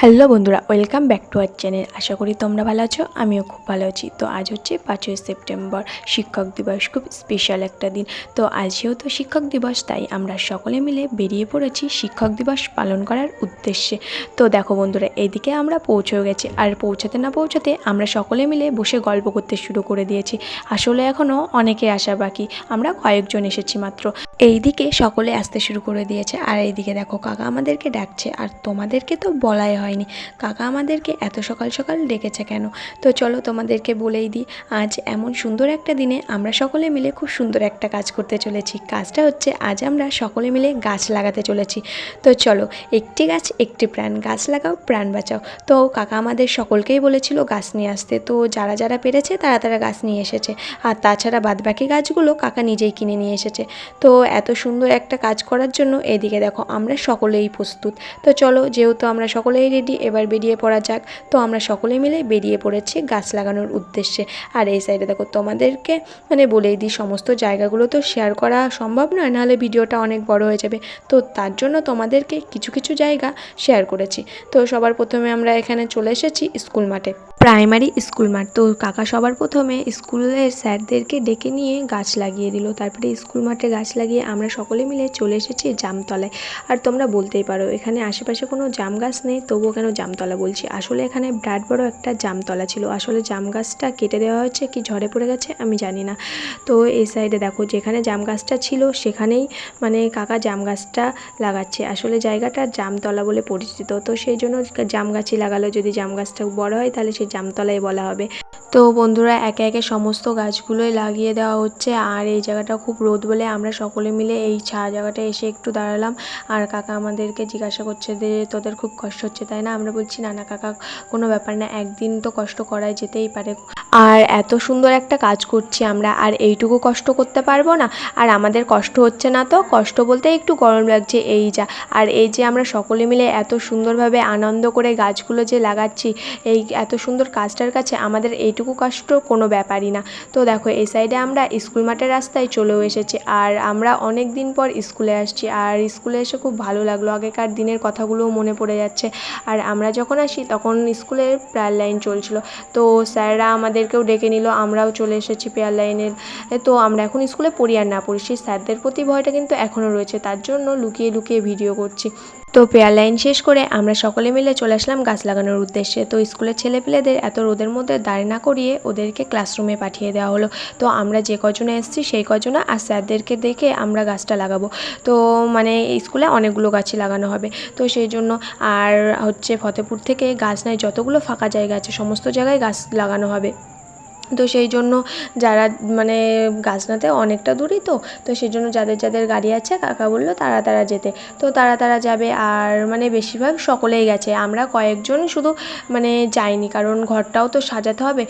Hello বন্ধুরা, welcome back to our channel. আশা করি তোমরা ভালো আছো, আমিও খুব ভালো আছি। তো আজ হচ্ছে পাঁচই সেপ্টেম্বর, শিক্ষক দিবস, খুব স্পেশাল একটা দিন। তো আজ যেহেতু শিক্ষক দিবস, তাই আমরা সকলে মিলে বেরিয়ে পড়েছি শিক্ষক দিবস পালন করার উদ্দেশ্যে। তো দেখো বন্ধুরা, এদিকে আমরা পৌঁছেও গেছি। আর পৌঁছাতে না পৌঁছাতে আমরা সকলে মিলে বসে গল্প করতে শুরু করে দিয়েছি। আসলে এখনও অনেকে আসা বাকি, আমরা কয়েকজন এসেছি মাত্র। এইদিকে সকলে আসতে শুরু করে দিয়েছে। আর এইদিকে দেখো, কাকা আমাদেরকে ডাকছে। আর তোমাদেরকে তো বলাই হয়নি। কাকা আমাদেরকে এত সকাল সকাল ডেকেছে কেন? তো চলো তোমাদেরকে বলেই দিই, আজ এমন সুন্দর একটা দিনে আমরা সকলে মিলে খুব সুন্দর একটা কাজ করতে চলেছি। কাজটা হচ্ছে, আজ আমরা সকলে মিলে গাছ লাগাতে চলেছি। তো চলো, একটি গাছ, একটি প্রাণ। গাছ লাগাও, প্রাণ বাঁচাও। তো কাকা আমাদের সকলকেই বলেছিল গাছ নিয়ে আসতে। তো যারা যারা পেরেছে, তারা তারা গাছ নিয়ে এসেছে। আর তাছাড়া বাদবাকি গাছগুলো কাকা নিজেই কিনে নিয়ে এসেছে। তো এত সুন্দর একটা কাজ করার জন্য এদিকে দেখো, আমরা সকলেই প্রস্তুত। তো চলো, যেহেতু আমরা সকলেই রেডি এবার বেরিয়ে পড়া যাক। তো আমরা সকলে মিলে বেরিয়ে পড়েছি গাছ লাগানোর উদ্দেশ্যে। আর এই সাইডে দেখো, তোমাদেরকে মানে বলেই দিই, সমস্ত জায়গাগুলো তো শেয়ার করা সম্ভব নয়, নাহলে ভিডিওটা অনেক বড় হয়ে যাবে। তো তার জন্য তোমাদেরকে কিছু কিছু জায়গা শেয়ার করেছি। তো সবার প্রথমে আমরা এখানে চলে এসেছি স্কুল মাঠে। প্রাইমারি স্কুল মাঠ। তো কাকা সবার প্রথমে স্কুলের স্যারদেরকে ডেকে নিয়ে গাছ লাগিয়ে দিল। তারপরে স্কুল মাঠে গাছ লাগিয়ে আমরা সকলে মিলে চলে এসেছি জামতলায়। আর তোমরা বলতেই পারো, এখানে আশেপাশে কোনো জাম গাছ নেই, তবুও কেন জামতলা বলছি? আসলে এখানে বিরাট বড় একটা জামতলা ছিল। আসলে জাম গাছটা কেটে দেওয়া হয়েছে, কি ঝড়ে পড়ে গেছে আমি জানি না। তো এই সাইডে দেখো, যেখানে জাম গাছটা ছিল সেখানেই মানে কাকা জাম গাছটা লাগাচ্ছে। আসলে জায়গাটা জামতলা বলে পরিচিত। তো সেই জন্য জাম গাছই লাগালো। যদি জাম গাছটা বড় হয় তাহলে সেই জামতলাই বলা হবে। তো বন্ধুরা, একে একে সমস্ত গাছগুলোই লাগিয়ে দেওয়া হচ্ছে। আর এই জায়গাটা খুব রোদ বলে আমরা সকলে মিলে এই ছায়া জায়গাটা এসে একটু দাঁড়ালাম। আর কাকা আমাদেরকে জিজ্ঞাসা করছে যে, তোদের খুব কষ্ট হচ্ছে, তাই না? আমরা বলছি, না না, কাকা, কোনো ব্যাপার না, একদিন তো কষ্ট করাই যেতেই পারে। আর এত সুন্দর একটা কাজ করছি আমরা, আর এইটুকু কষ্ট করতে পারব না। আর আমাদের কষ্ট হচ্ছে না তো, কষ্ট বলতে একটু গরম লাগছে এই যা। আর এই যে আমরা সকলে মিলে এত সুন্দরভাবে আনন্দ করে গাছগুলো যে লাগাচ্ছি, এই এত সুন্দর কাজটার কাছে আমাদের এইটুকু কষ্ট কোনো ব্যাপারই না। তো দেখো, এই সাইডে আমরা স্কুল মাঠের রাস্তায় চলেও এসেছি। আর আমরা অনেক দিন পর স্কুলে আসছি। আর স্কুলে এসে খুব ভালো লাগল। আগেকার দিনের কথাগুলোও মনে পড়ে যাচ্ছে। আর আমরা যখন আসি, তখন স্কুলের প্রেয়ার লাইন চলছিল। তো স্যাররা আমাদেরকেও ডেকে নিল। আমরাও চলে এসেছি প্রেয়ার লাইনের তো আমরা এখন স্কুলে পড়ি আর না পড়ি। সেই স্যারদের প্রতি ভয়টা কিন্তু এখনও রয়েছে। তার জন্য লুকিয়ে লুকিয়ে ভিডিও করছি। তো পেয়ার লাইন শেষ করে আমরা সকলে মিলে চলে আসলাম গাছ লাগানোর উদ্দেশ্যে। তো স্কুলের ছেলেপেলেদের এত রোদের মধ্যে দাঁড় না করিয়ে ওদেরকে ক্লাসরুমে পাঠিয়ে দেওয়া হলো। তো আমরা যে কজনে এসেছি সেই কজনা আর স্যারদেরকে দেখে আমরা গাছটা লাগাবো। তো মানে স্কুলে অনেকগুলো গাছই লাগানো হবে। তো সেই জন্য আর হচ্ছে ফতেপুর থেকে গাছ নাই, যতগুলো ফাঁকা জায়গা আছে, সমস্ত জায়গায় গাছ লাগানো হবে। তো সেই জন্য যারা মানে গাছনাতে অনেকটা দূরই তো তো সেই জন্য যাদের যাদের গাড়ি আছে, কাকা বলল তারা তারা যেতে। তো তারা তারা যাবে আর মানে বেশিরভাগ সকলেই গেছে। আমরা কয়েকজন শুধু মানে যাইনি, কারণ ঘরটাও তো সাজাতে হবে।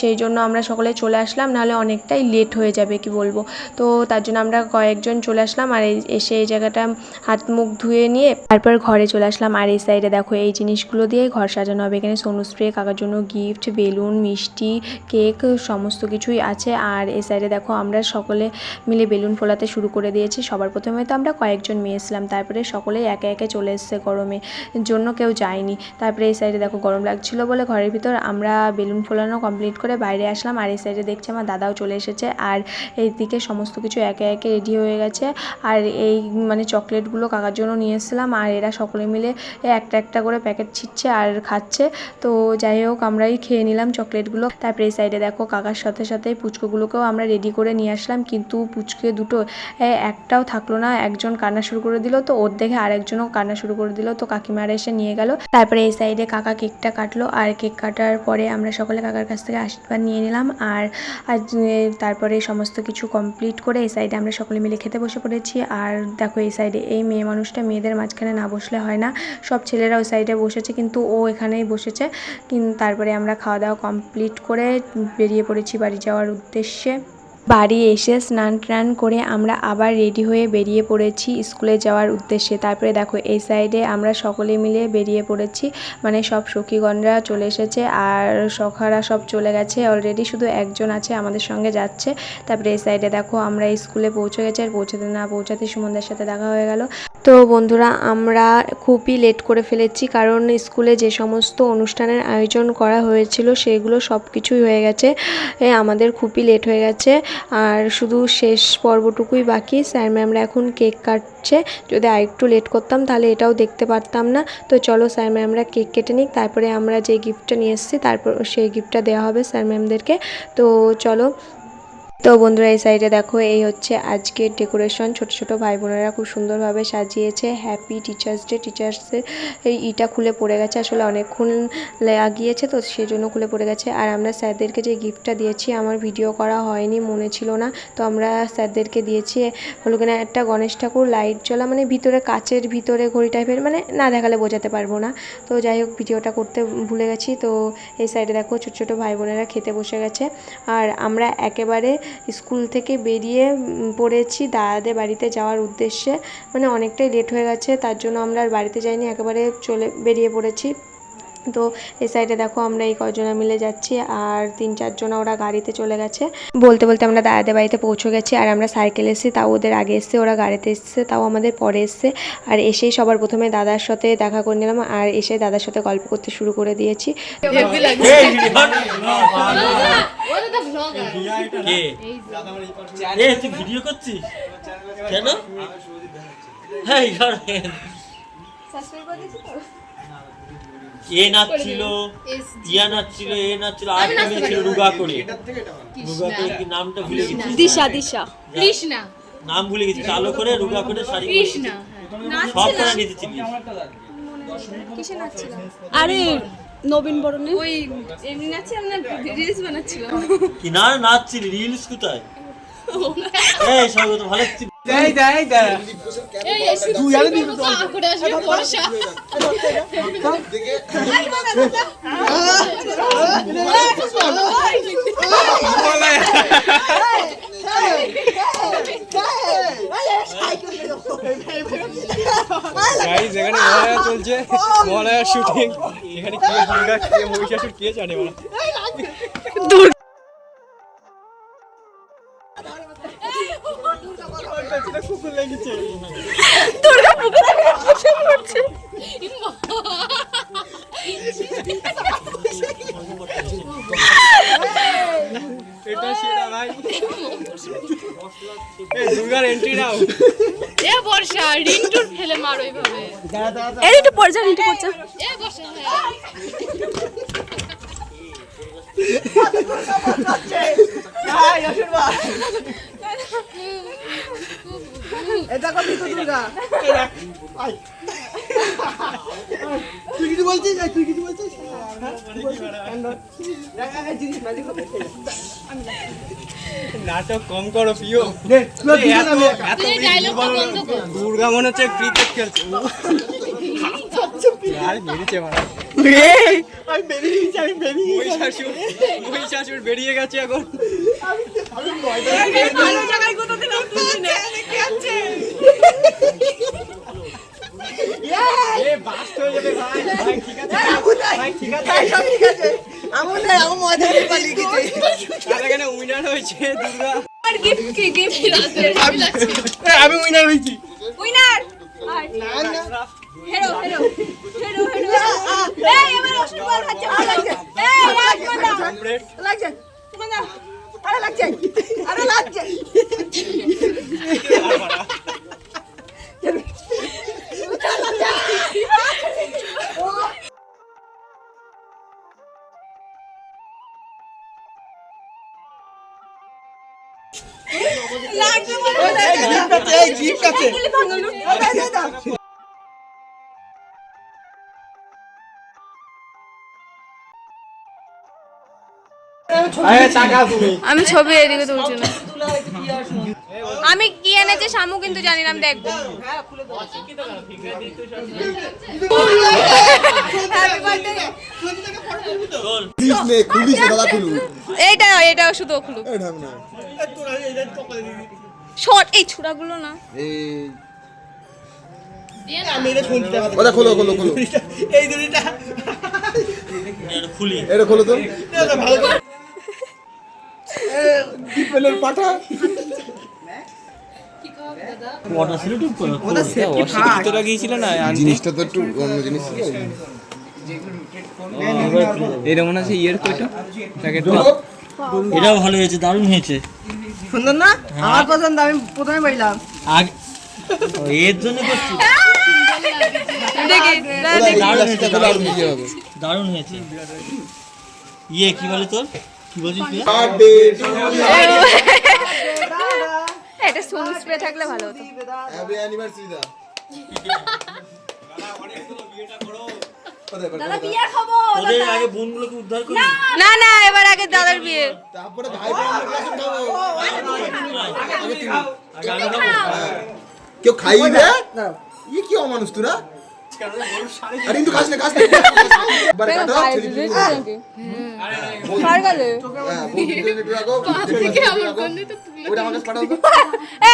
সেই জন্য আমরা সকলে চলে আসলাম, নাহলে অনেকটাই লেট হয়ে যাবে, কি বলব? তো তার জন্য আমরা কয়েকজন চলে আসলাম আর এসে এই জায়গাটা হাত মুখ ধুয়ে নিয়ে তারপর ঘরে চলে আসলাম। আর এই সাইডে দেখো এই জিনিসগুলো দিয়ে ঘর সাজানো হবে। এখানে সোনু স্প্রে কাকার জন্য গিফট বেলুন, মিষ্টি কেক সমস্ত কিছুই আছে। আর এই সাইডে দেখো আমরা সকলে মিলে বেলুন ফোলাতে শুরু করে দিয়েছি। সবার প্রথমে তো আমরা কয়েকজন মেয়ে এসলাম তারপরে সকলেই একে একে চলে এসছে গরমে। জন্য কেউ যায়নি। তারপরে এই সাইডে দেখো গরম লাগছিল বলে ঘরের ভিতর আমরা বেলুন ফোলানো কমপ্লিট করে বাইরে আসলাম। আর এই সাইডে দেখছি আমার দাদাও চলে এসেছে। আর এইদিকে সমস্ত কিছু একে একে রেডি হয়ে গেছে। আর এই মানে চকলেটগুলো কাকার জন্য নিয়ে এসেছিলাম। আর এরা সকলে মিলে একটা একটা করে প্যাকেট ছিটছে আর খাচ্ছে। তো যাই হোক, আমরাই খেয়ে নিলাম চকলেটগুলো তারপরে এই সাইডে দেখো কাকার সাথে সাথে পুচকোগুলোকেও আমরা রেডি করে নিয়ে আসলাম, কিন্তু পুচকে দুটো একটাও থাকল না, একজন কান্না শুরু করে দিল, তো ওর দেখে আরেকজনও কান্না শুরু করে দিল, তো কাকিমারা এসে নিয়ে গেল। তারপরে এই সাইডে কাকা কেকটা কাটলো, আর কেক কাটার পরে আমরা সকলে কাকার কাছ থেকে আশীর্বাদ নিয়ে নিলাম, আর তারপরে সমস্ত কিছু কমপ্লিট করে এই সাইডে আমরা সকলে মিলে খেতে বসে পড়েছি, আর দেখো এই সাইডে এই মেয়ে মানুষটা মেয়েদের মাঝখানে না বসলে হয় না, সব ছেলেরা ওই সাইডে বসেছে, কিন্তু ও এখানেই বসেছে তারপরে আমরা খাওয়া দাওয়া কমপ্লিট করে বেরিয়ে পড়েছি বাড়ি যাওয়ার উদ্দেশ্যে। বাড়ি এসে স্নান টান করে আমরা আবার রেডি হয়ে বেরিয়ে পড়েছি স্কুলে যাওয়ার উদ্দেশ্যে। তারপরে দেখো, এই সাইডে আমরা সকলে মিলে বেরিয়ে পড়েছি। মানে সব সখীগণরা চলে এসেছে আর সখারা সব চলে গেছে। অলরেডি শুধু একজন আছে আমাদের সঙ্গে যাচ্ছে। তারপরে এই সাইডে দেখো, আমরা স্কুলে পৌঁছে গেছি আর পৌঁছাতে না পৌঁছাতে সুমনদের সাথে দেখা হয়ে গেল। তো বন্ধুরা, আমরা খুবই লেট করে ফেলেছি কারণ স্কুলে যে সমস্ত অনুষ্ঠানের আয়োজন করা হয়েছিল সেগুলো সব কিছুই হয়ে গেছে। আমাদের খুবই লেট হয়ে গেছে। আর শুধু শেষ পর্বটুকুই বাকি। স্যার ম্যামরা এখন কেক কাটছে। যদি আর একটু লেট করতাম তাহলে এটাও দেখতে পারতাম না। তো চলো স্যার ম্যামরা কেক কেটে নিক, তারপরে আমরা যে গিফটটা নিয়ে এসেছি, তারপর সেই গিফটটা দেওয়া হবে স্যার ম্যামদেরকে তো চলো তো বন্ধুরা, এই সাইডে দেখো, এই হচ্ছে আজকের ডেকোরেশন ছোট ছোট ভাই বোনেরা খুব সুন্দরভাবে সাজিয়েছে। হ্যাপি টিচার্স ডে টিচার্সের এই ইটা খুলে পড়ে গেছে। আসলে অনেকক্ষণ লাগিয়েছে তো সেই জন্য খুলে পড়ে গেছে। আর আমরা স্যারদেরকে যে গিফটটা দিয়েছি, আমার ভিডিও করা হয়নি, মনে ছিল না। তো আমরা স্যারদেরকে দিয়েছি হলো কিনা, একটা গণেশ ঠাকুর লাইট জ্বলা। মানে ভিতরে, কাচের ভিতরে ঘড়ি টাইপের মানে না দেখালে বোঝাতে পারব না। তো যাই হোক ভিডিওটা করতে ভুলে গেছি। তো এই সাইডে দেখো, ছোটো ছোটো ভাই বোনেরা খেতে বসে গেছে। আর আমরা একেবারে স্কুল থেকে বেরিয়ে পড়েছি দাদাদের বাড়িতে যাওয়ার উদ্দেশ্যে। মানে অনেকটাই লেট হয়ে গেছে, তার জন্য আমরা আর বাড়িতে যাইনি, একেবারে চলে, বেরিয়ে পড়েছি। তো এই সাইডে দেখো আমরা এই কজনা মিলে যাচ্ছি আর তিন চারজনা ওরা গাড়িতে চলে গেছে। বলতে বলতে আমরা দাদাদের বাড়িতে পৌঁছে গেছি আর আমরা সাইকেল এসেছি তাও ওদের আগে এসছে ওরা গাড়িতে এসছে তাও আমাদের পরে এসছে। আর এসেই সবার প্রথমে দাদার সাথে দেখা করে নিলাম আর এসে দাদার সাথে গল্প করতে শুরু করে দিয়েছি। ভিডিও করছিস? কেন? হ্যাঁ এ নাচছিল ইয়া নাচছিল এ নাচছিল আর একটা ছিল রুগা করে? রুগা করে কি নামটা ভুলে গেছি? দিশা দিশা। কৃষ্ণা। নাম ভুলে গেছি কালো করে রুগা করে শাড়ি কৃষ্ণা। সব করা নিতেছিলি আরে নবীন বরণে? ওই এমনি নাচছে আমরা রিলস বানাচ্ছিল। কি না নাচছিলি রিলস কোথায়? এই স্বাগত ভালো তুই আরে দিবি তো করে আসবে বর্ষা গাইস এখানে মহালয়া চলছে। মহালয়া শুটিং এখানে কে দুর্গা কে মহিষাসুর কে জানে এটা সেটা ভাই। এই দুর্গার এন্ট্রি নাও। এ বর্ষা রিংটুর ফেলে মার ওইভাবে এই একটু পড় যা একটু পড় যা এ বর্ষা তুই কিছু বলছিস? তুই কিছু বলছিস? নাটক কম করো প্রিয়। দুর্গা মনে হচ্ছে ক্রিকেট খেলছে। আর বেরিয়েছে মারা আমি বেরিয়ে গেছি আমি বেরিয়ে এখন গেছে লাগছে আমি উইনার হয়েছি। উইনার না না। হেরো হেরো হেরো হেরো এই এবার অসুবিধা হচ্ছে ভালো লাগছে। এই রাজমান লাগছে। আরে লাগছে। আরে লাগছে। আমি ছবি এদিকে তুলছি না। আমি কি এনেছে শামু কিন্তু জানি না আমি দেখব। খুলুন। এইটা এটা শুধু খুলুক। এই ঢাক না শর্ট এই ছুরাগুলো না। ওটা খোলো খোলো খোলো। এই দুটো খুলি এটা খোলো তো। ভালো পাঠা। জিনিসটা তো একটু অন্য জিনিস আছে ইয়ের এটাও ভালো হয়েছে দারুণ হয়েছে। সুন্দর না? আমার পছন্দ আমি প্রথমে পাইলাম। আগে এর জন্য করছি হয়েছে দারুণ হয়েছে। ইয়ে কি বলে তোর? কি বলছিস তুই? বার্থডে টু এটা সোন স্প্রে থাকলে ভালো হতো। হ্যাপি অ্যানিভার্সারি দা। দাদা বিয়ে খাব তোদের আগে বোনগুলোকে উদ্ধার করি? না না এবার আগে দাদার বিয়ে। তারপরে ভাই। কেউ খাইবে ই কি অমানুষ তোরা? আরে কিন্তু খাস না খাস না। এবারে কাটো কার গালে। হ্যাঁ। ওটা পাঠাও তো।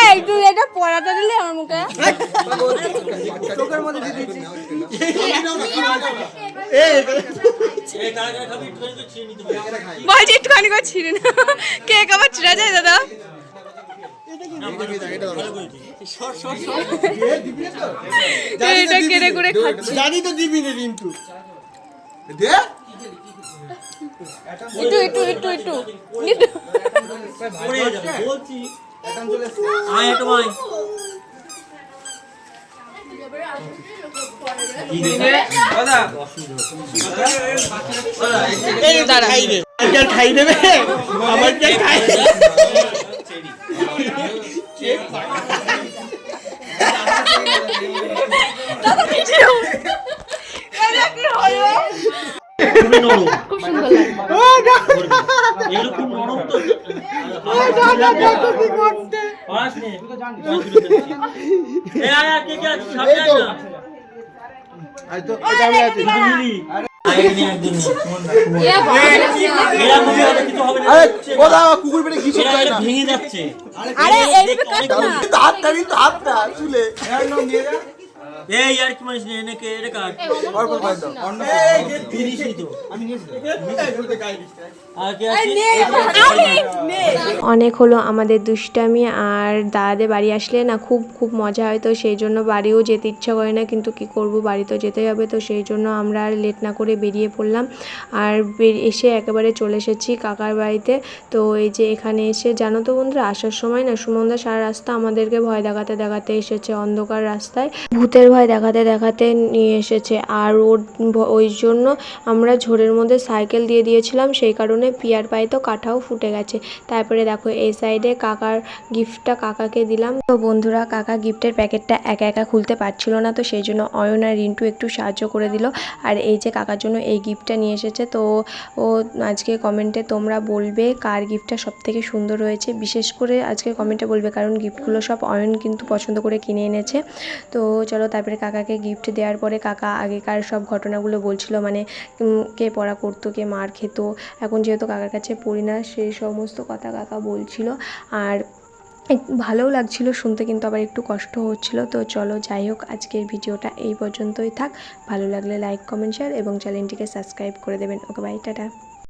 এই তুই এটা দিলি আমার মুখে? চোখের মধ্যে দিয়ে দিচ্ছি। এই ছিঁড়ে বলছি একটুখানি করে ছিঁড়ে না। কেক আবার ছিঁড়া যায় দাদা? এটা কেড়ে করে খাচ্ছি জানি তো দিবি না কিন্তু দে একটু একটু একটু একটু একটু পড়ে যাবে বলছি আয় একটু আয় কি রে? এই দাঁড়া খাই আমার দেবে আমার কে খাই কিছু হবে না। আরে কোথা কুকুর পেটে কিছু ভেঙে যাচ্ছে আরে কিন্তু হাতটা চুলে এই আর কি মানুষ এটা দাও। তিরিশই তো। আমি অনেক হলো আমাদের দুষ্টামি আর দাদাদের বাড়ি আসলে না খুব খুব মজা হয় তো সেই জন্য বাড়িও যেতে ইচ্ছা করে না কিন্তু কি করব? বাড়ি তো যেতেই হবে তো সেই জন্য আমরা আর লেট না করে বেরিয়ে পড়লাম। আর এসে একেবারে চলে এসেছি কাকার বাড়িতে। তো এই যে এখানে এসে জানো তো বন্ধুরা আসার সময় না সুমনদা সারা রাস্তা আমাদেরকে ভয় দেখাতে দেখাতে এসেছে অন্ধকার রাস্তায়। ভূতের ভয় দেখাতে দেখাতে নিয়ে এসেছে। আর ওর ওই জন্য আমরা ঝোড়ের মধ্যে সাইকেল দিয়ে দিয়েছিলাম, সেই কারণে পিয়ার পায়ে তো কাঁঠাও ফুটে গেছে। তারপরে দেখো, এই সাইডে কাকার গিফটটা কাকাকে দিলাম। তো বন্ধুরা, কাকা গিফটের প্যাকেটটা একা একা খুলতে পারছিল না, তো সেই জন্য অয়ন আর রিন্টু একটু সাহায্য করে দিল। আর এই যে কাকার জন্য এই গিফটটা নিয়ে এসেছে, তো ও আজকে কমেন্টে তোমরা বলবে কার গিফটটা সব থেকে সুন্দর হয়েছে। বিশেষ করে আজকে কমেন্টে বলবে, কারণ গিফটগুলো সব অয়ন কিন্তু পছন্দ করে কিনে এনেছে। তো চলো তারপরে কাকাকে গিফট দেওয়ার পরে কাকা আগেকার সব ঘটনাগুলো বলছিল মানে কে পড়া করতো, কে মার খেত। এখন যেহেতু কাকার কাছে পড়ি না সেই সমস্ত কথা কাকা বলছিল। আর ভালোও লাগছিল, শুনতে কিন্তু আবার একটু কষ্ট হচ্ছিল। তো চলো, যাই হোক, আজকের ভিডিওটা এই পর্যন্তই থাক। ভালো লাগলে লাইক কমেন্ট শেয়ার এবং চ্যানেলটিকে সাবস্ক্রাইব করে দেবেন। Okay bye tata.